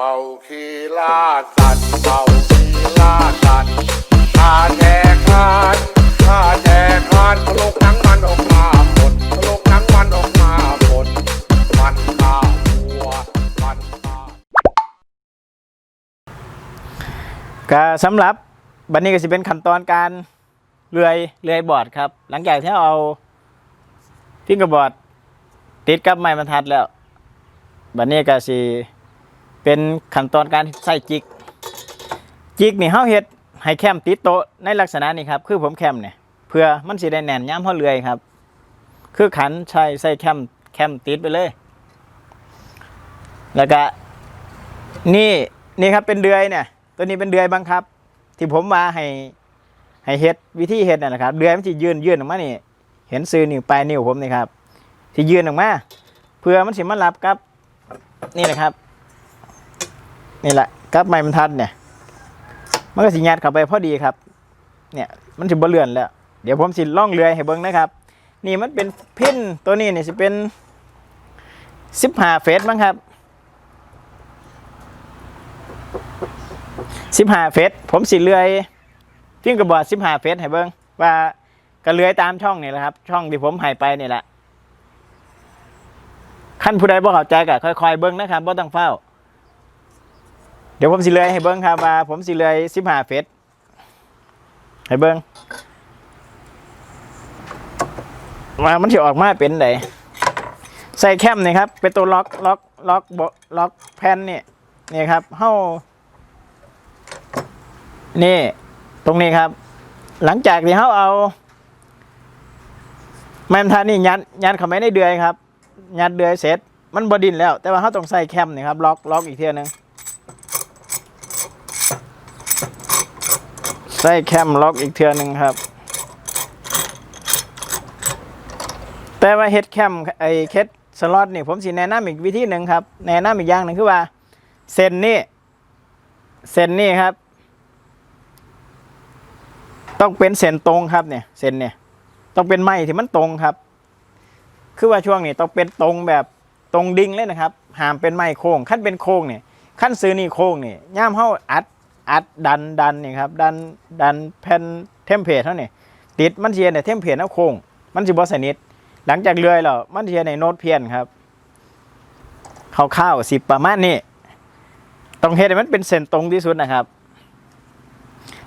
เป่าคีลาสัตว์เป่าคีลาสัตว์ข้าแจกคานข้าแจกคานทะลุหนังมันออกมาหมดทะลุหนังมันออกมาหมดมันข้าวัวมันข้าก็สำหรับบันนี้ก็จะเป็นขั้นตอนการเลื่อยเลื่อยบอร์ดครับ หลังจากที่เราเอาพิงกระบอร์ดติดกับไม้บรรทัดแล้วบันนี้ก็สิ เป็นขั้นตอนการใส่จิก จิกนี่เฮาเฮ็ดให้แคมติดโตในลักษณะนี้ครับ คือผมแคมเนี่ยเพื่อมันสิได้แน่นย้ำเฮาเลื่อยครับ คือขันใช้ใส่แคมแคมติดไปเลย แล้วก็นี่นี่ครับเป็นเดือยเนี่ย ตัวนี้เป็นเดือยบังคับ ที่ผมมาให้ให้เฮ็ดวิธีเฮ็ดนั่นะครับ เดือยมันจะยืนยืนออกมานี่ เห็นซื้อนิ้วปลายนิ้วผมนี่ครับที่ยืนออกมา เพื่อมันสิมารับกับ นี่แหละครับ นี่แหละกับไม้บรรทัดเนี่ย มันก็สิยัดเข้าไปพอดีครับ เนี่ยมันจะบเลื่อนแล้ว เดี๋ยวผมสิล่องเรือให้เบิ่งนะครับ นี่มันเป็นพินตัวนี้เนี่ยสิเป็นสิบห้าเฟสมั้งครับสิบห้าเฟสผมสิเลื่อยพิ้งกระบอกสิบห้าเฟสให้เบิ้งว่าก็เลื่อยตามช่องนี่แหละครับ ช่องที่ผมให้ไปนี่แหละขั้นผู้ใดบ่เข้าใจก็ค่อยๆเบิ้งนะครับบ่ต้องเฝ้า เดี๋ยวผมสิเลยให้เบิ้งครับว่าผมสิเลยสิบห้าเฟสให้เบิ้งว่ามันสิออกมาเป็นไดใส่แคมนี่ครับ เป็นตัวล็อกล็อกล็อกบล็อกแผ่นนี่นี่ครับเฮ้านี่ตรงนี้ครับ หลังจากที่เขาเอาแมมทานนี่ยัดยัดเข้าไปในเดือยครับยัดเดือยเสร็จมันบดินแล้ว แต่ว่าเขาต้องใส่แคมนี่ครับล็อกล็อกอีกเทียหนึง ส่แคมล็อกอีกเทียหนึงครับ แต่ว่าเฮ็ดแคมไอเคสสล็อตนี่ผมสิแนะนำอีกวิธีหนึ่งครับ แนะนำอีกอย่างหนึ่งคือว่าเส้นนี่เส้นนี่ครับ ต้องเป็นเส้นตรงครับเนี่ยเส้นเนี่ยต้องเป็นไม้ที่มันตรงครับ คือว่าช่วงนี้ต้องเป็นตรงแบบตรงดิ่งเลยนะครับห้ามเป็นไม้โค้งขั้นเป็นโค้งเนี่ยขั้นซื้อนี่โค้งเนี่ยย่ามเฮาอัด อัดดันดันนี่ครับดันดันแผ่นเทมเพลตเท่านี่ติดมันเชียเนี่ยเทมเพลตเอาโค้งมันสิบ่สนิทหลังจากเลื่อยแล้วมันเชียในโน้ตเพี้ยนครับคร่าวๆสิประมาณนี้ต้องเฮ็ดให้มันเป็นเส้นตรงที่สุดนะครับ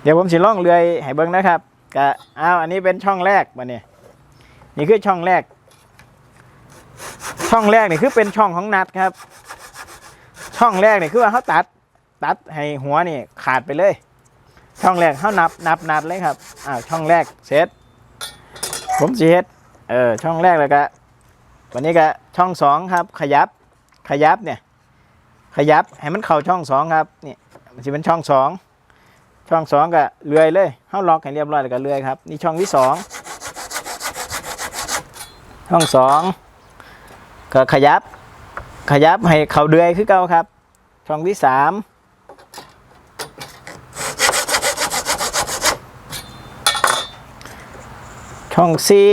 เดี๋ยวผมสิล่องเรื่อยให้เบิ้งนะครับก็อ้าวอันนี้เป็นช่องแรกมาเนี่ยนี่คือช่องแรก ช่องแรกนี่คือเป็นช่องของนัดครับ ช่องแรกนี่คือว่าเขาตัด ตัดให้หัวนี่ขาดไปเลย ช่องแรกเขานับนับนัดเลยครับอ้าวช่องแรกเสร็จผมสิเฮ็ดเออช่องแรกแล้วก็วันนี้ก็ช่องสองครับ ขยับขยับเนี่ยขยับให้มันเข้าช่องสองครับนี่มันจะเป็นช่องสองช่องสองก็เลื่อยเลยเข้าล็อกให้เรียบร้อยแล้วก็เลื่อยครับนี่ช่องที่สองช่องสองก็ขยับขยับให้เข่าเดือยคือเก่าครับ ช่องที่สาม ช่องสี่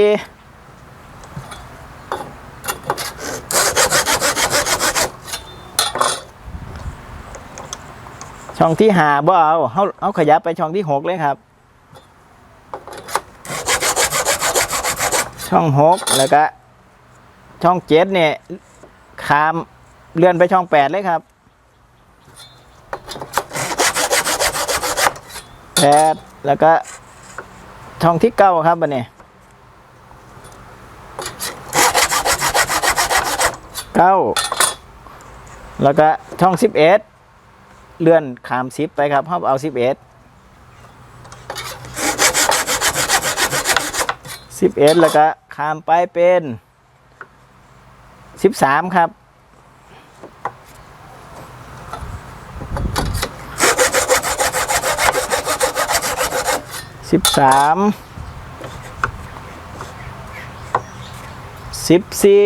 ช่องที่หาบ่เอาเขาเอาขยับไปช่องที่หกเลยครับ ช่องหกแล้วก็ ช่องเจ็ดเนี่ยขามเลื่อนไปช่องแปดเลยครับแปดแล้วก็ช่องที่เก้าครับบันนี้ เก้าแล้วก็ช่องสิบเอ็ดเลื่อนขามสิบไปครับเขาเอาสิบเอ็ดสิบเอ็ดแล้วก็ขามไปเป็นสิบสามครับสิบสามสิบสี่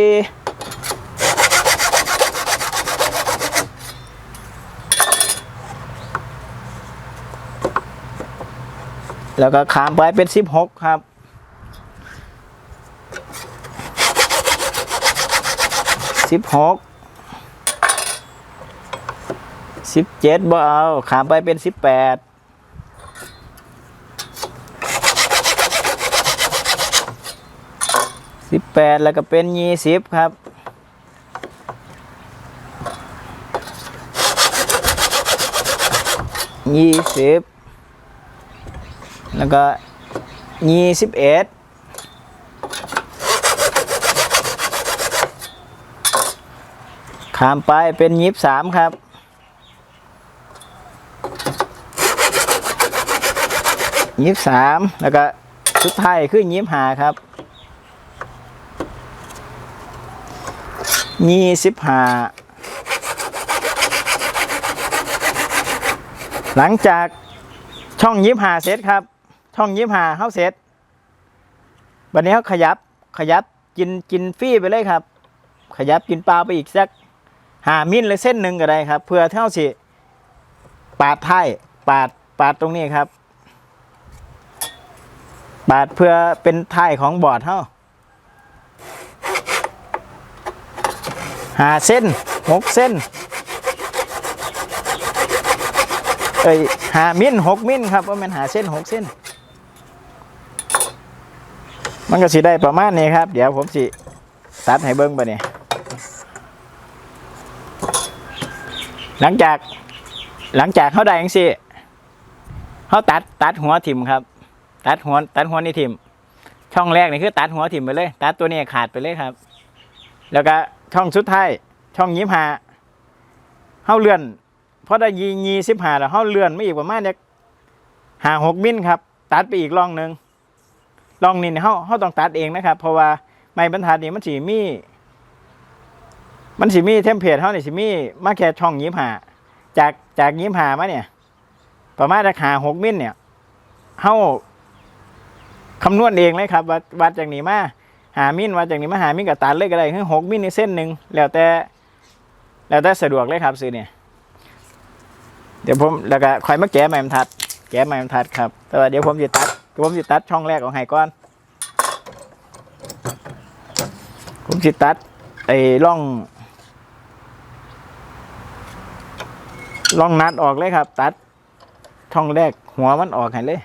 แล้วก็ขามไปเป็นสิบหกครับ สิบหก สิบเจ็ดบ่เอา ขามไปเป็นสิบแปด สิบแปดแล้วก็เป็นยี่สิบครับยี่สิบ แล้วก็ยี่สิบเอ็ดข้ามไปเป็นยิบสามครับ ยิบสามแล้วก็สุดท้ายคือยิบห้าครับยี่สิบห้าหลังจากช่องยิบห้าเซตครับ ช่องยี่สิบหาเข้าเซตวันนี้เขาขยับขยับกินกินฟรีไปเลยครับ ขยับกินปลาไปอีกสักหามิลหรือเส้นหนึ่งก็ได้ครับ เพื่อเท่าสิ ปาดท้ายปาดปาดตรงนี้ครับบาทเพื่อเป็นท้ายของบอร์ดเท่าหาเส้นหกเส้นเอ้ยหามิลหกมิลครับว่ามันหาเส้นหกเส้น มันก็สิได้ประมาณนี้ครับ เดี๋ยวผมสิตัดให้เบิ้งไปเนี่ยหลังจากหลังจากเขาได้ยังสิเขาตัดตัดหัวถิ่มครับ ตัดหัวตัดหัวนี่ทิมช่องแรกนี่คือตัดหัวทิมไปเลย ตัดตัวนี้ขาดไปเลยครับ แล้วก็ช่องสุดท้ายช่องยิบหาเฮาเลื่อนเพราะได้ยียีสิบหาแล้วเฮาเลื่อนไม่อีกประมาณเนี่ยหาหกมิลครับ ตัดไปอีกร่องหนึ่ง ร่องนี่เฮาเฮาต้องตัดเองนะครับ เพราะว่าไม้บรรทัดนี่มันสีมี มันสีมีเทมเพลตเฮานี่สีมีมาแค่ช่องยิบหาจากจากยิบหามาเนี่ย ประมาณราคาหกมิลเนี่ยเฮาคำนวณเองเลยครับวัดวัดจากนี้มาหามินวัดจากนี้มาหามินกับตัดเลยก็ได้คือหกมินในเส้นหนึ่งแล้วแต่ แล้วแต่สะดวกเลยครับซื้อเนี่ยเดี๋ยวผมแล้วก็คอยมาแก้ไม้บรรทัด แก้ไม้บรรทัดครับแต่ว่าเดี๋ยวผมจะตัด เดี๋ยวผมจะตัดช่องแรกของไห้ก่อน ผมจะตัดไอ้ร่องร่องนัดออกเลยครับ ตัดช่องแรกหัวมันออกให้เลย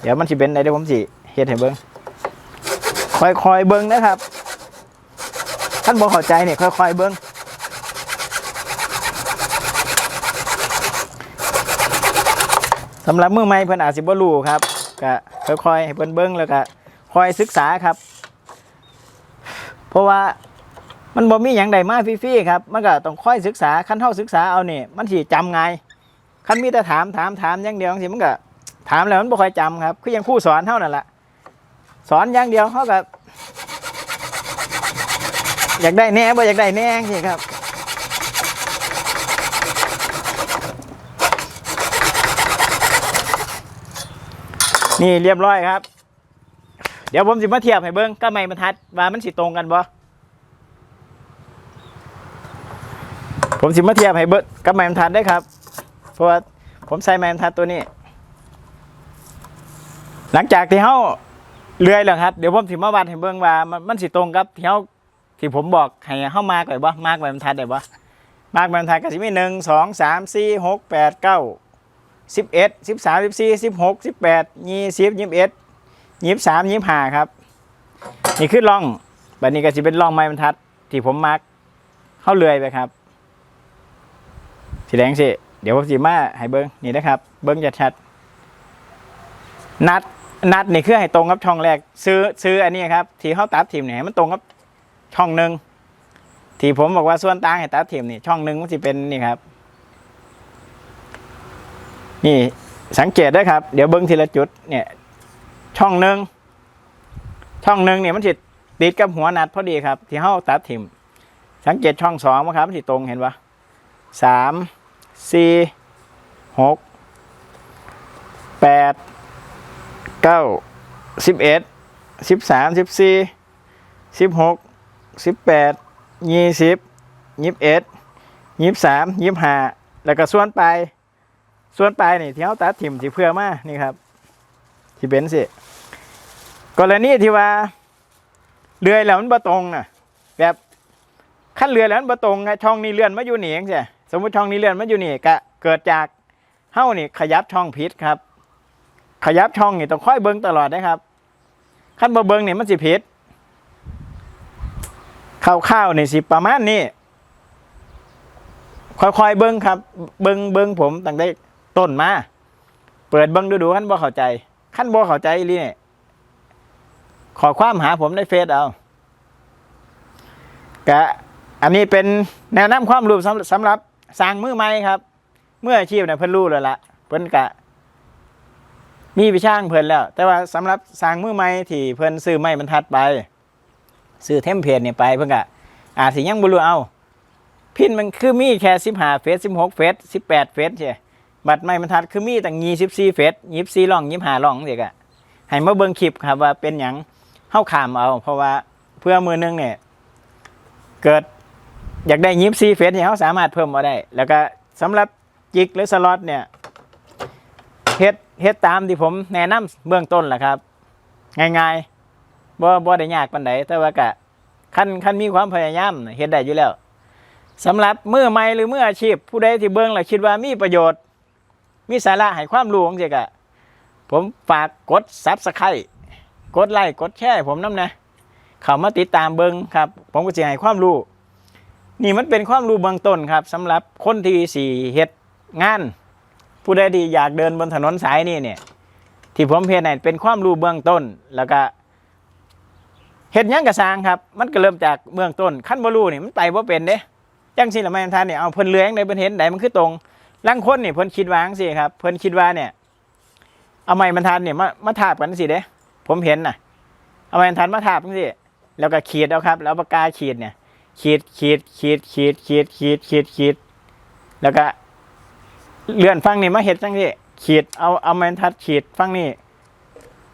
เดี๋ยวมันสิเป็นไดเดี๋ยวผมสิเฮ็ดให้เบิ่งค่อยๆเบิ่งนะครับท่านบ่เข้าใจเนี่ยค่อยๆเบิ่งสำหรับมือใหม่เพิ่นอาจสิบ่รู้ครับ ก็ค่อยๆให้เพิ่นเบิ่งแล้วก็คอยศึกษาครับ เพราะว่ามันบ่มีหยังใดมาฟรีๆครับ มันก็ต้องค่อยศึกษาคันเฮาศึกษาเอาเนี่มันสิจำง่ายคันมีแต่ถามถามถามอย่างเดียวจังทีมันก็ถามแล้วมันบ่ค่อยจำครับ คือยังคู่สอนเท่านั่นแหละสอนอย่างเดียวเขาก็อยากได้แน่บ่อยากได้แน่สิครับ นี่เรียบร้อยครับ เดี๋ยวผมสิมาเทียบให้เบิ้งก็ไม่บรรทัดว่ามันสิตรงกันบ่ผมสิมาเทียบให้เบิ้งกับไม้บรรทัดได้ครับ เพราะว่าผมใส่ไม้บรรทัดตัวนี้ หลังจากที่เขาเลื่อยแล้วครับ เดี๋ยวผมสิมาวัดให้เบิ่งว่ามันมันสิตรงกับที่เขาที่ผมบอกให้เฮามาก่อนบ่มากแบบบรรทัดได้บ่มากแบบบรรทัดก็สิมีหนึ่งสองสามสี่หกแปดเก้าสิบเอ็ดสิบสามสิบสี่สิบหกสิบแปดยี่สิบยี่สิบเอ็ดยี่สิบสามยี่สิบห้าครับ นี่คือร่องแบบนี้ก็สิเป็นร่องไม้บรรทัด ที่ผมมาร์กเข้าเลื่อยไปครับสีแดงสิเดี๋ยวผมสิมาให้เบิ่งนี่นะครับ เบิ่งชัดๆนัดนัดนี่คือให้ตรงกับช่องแรก ซื้อซื้ออันนี้ครับ ที่เขาตัดทีมเนี่ยให้มันตรงกับช่องหนึ่งที่ผมบอกว่าส่วนต่างให้ตัดทีมนี่ช่องหนึ่งมันจะเป็นนี่ครับ นี่สังเกตด้ครับ เดี๋ยวเบิ้งทีละจุดเนี่ยช่องหนึ่งช่องหนึ่งเนี่ยมันจะติดกับหัวนัดพอดีครับ ที่เขาตัดทีมสังเกตช่องสองมั้งครับมันจะตรงเห็นปะสามสี่หกแปดเก้าสิบเอ็ดสิบสามสิบสี่สิบหกสิบแปดยี่สิบยี่สิบเอ็ดยี่สิบสามยี่สิบห้าแล้วก็ส่วนไป ส่วนปลายนี่ที่เขาตัดถิ่มที่เพื่อมานี่ครับ ที่เป็นสิกรณีที่ว่าเลื่อยแล้วมันบ่ตรงน่ะ แบบขั้นเลื่อยแล้วมันบ่ตรงไงช่องนี้เลื่อนมาอยู่หนีเองใช่สมมติช่องนี้เลื่อนมันอยู่นี่ก็เกิดจากเฮ้านี่ขยับช่องผิดครับ ขยับช่องนี่ต้องค่อยเบิ้งตลอดนะครับขั้นบ่เบิ้งนี่มันสิผิดข้าวๆนี่สิประมาณนี้ค่อยๆเบิ้งครับ เบิ้งเบิ้งผมตั้งแต่ ต้นมา เปิดเบิ้งดูดูขั้นบ่เข้าใจขั้นบ่เข้าใจอีหลีเนี่ยขอความหาผมในเฟซเอากะอันนี้เป็นแนวนํความรู้สำหรับสร้างมือใหม่ครับ เมื่ออาชีพเนี่ยเพิ่นรู้แล้วละเพิ่นกะ มีวิชางเพิ่นแล้ว แต่ว่าสำหรับสร้างมือใหม่ที่เพิ่นซื้อไม้บรรทัดไปซื้อเทมเพลตเนี่ยไปเพิ่นกะอาจสิยังบ่รู้เอา พินมันคือมีแค่15เฟส16เฟส18เฟสใช่ บัตรไม้บรรทัดคือมีตั้ง24เฟส24ร่อง25ร่องจังกอะให้มาเบิ่งคลิปครับว่าเป็นหยังเฮาขามเอา เพราะว่าเพื่อมือหนึงเนี่ยเกิดอยากได้24เฟสเนี่ยเฮาสามารถเพิ่มมาได้ แล้วก็สำหรับจิกหรือสล็อตเนี่ยเฮ็ดเฮ็ดตามที่ผมแนะนำเบื้องต้นแหละครับ ง่ายๆบ่บ่ได้ยากปานใดแต่ว่าก็คันคันมีความพยายามเฮ็ดได้อยู่แล้วสำหรับมือใหม่หรือมืออาชีพ ผู้ใดที่เบิ่งแล้วคิดว่ามีประโยชน์ มีสาระให้ความรู้จังซี่ก็ผมฝากกด Subscribe กดไลค์กดแชร์ให้ผมนำนะเข้ามาติดตามเบิงครับ ผมก็สิให้ความรู้ นี่มันเป็นความรู้เบื้องต้นครับสำหรับคนที่สี่เฮ็ดงาน ผู้ใดที่อยากเดินบนถนนสายนี่เนี่ย ที่ผมเฮ็ดเนี่ยเป็นความรู้เบื้องต้นแล้วก็เฮ็ดยังกระสางครับ มันก็เริ่มจากเบื้องต้นขั้นบ่รู้นี่มันไปบ่เป็นเด้จังซี่ละแม่ท่านเนี่ยเอาเพิ่นเลื้องได้เพิ่นเห็นได้มันคือตรง ลังคนนี่เพิ่นคิดว่างซี่ครับ เพิ่นคิดว่าเนี่ย เอาไม้บรรทัดเนี่ยมามาทาบกันสิเด้ ผมเห็นน่ะ เอาไม้บรรทัดมาทาบจังซี่แล้วก็ขีดเอาครับ แล้วปากกาขีดเนี่ยขีดขีดขีดขีดขีดขีดขีดขีด แล้วก็เลื่อนฟังนี่มาเห็ดจังที่ขีดเอาเอาแมนทัดขีดฟังนี่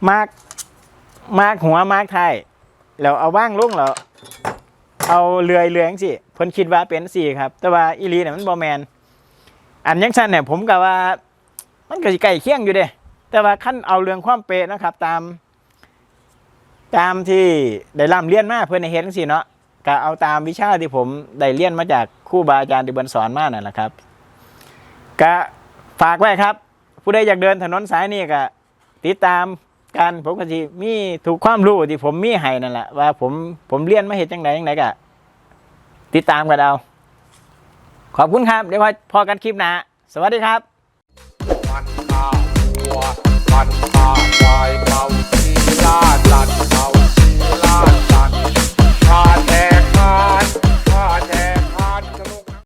มาร์กมาร์กหัวมาร์กท้ายแล้วเอาว่างลงแล้วเอาเลื่อยเลื่อยจังสิเพิ่นคิดว่าเป็นสี่ครับ แต่ว่าอีลีเนี่ยมันบอแมน อันยังสั้นเนี่ยผมกับว่า มันก็สิใกล้เคียงอยู่เด้แต่ว่าขั้นเอาเรื่องความเป๊ะนะครับ ตาม ตามที่ได้ร่ำเรียนมาเพื่อนในเฮ็ดจังซี่เนาะก็เอาตามวิชาที่ผมได้เรียนมาจากครูบาอาจารย์ที่เบินสอนมานั่นแหละครับก็ฝากไว้ครับ ผู้ใดอยากเดินถนนสายนี้ก็ติดตามกันผมก็สิมีถูกความรู้ที่ผมมีให้นั่นแหละว่าผมผมเรียนมาเห็นจังไดจังไดก็ติดตามกันเอา ขอบคุณครับ เดี๋ยวพอกันคลิปหนะ สวัสดีครับมันข้าววัวมันข้าวควายเมาชีลาดันเมาชีลาดันชาแท้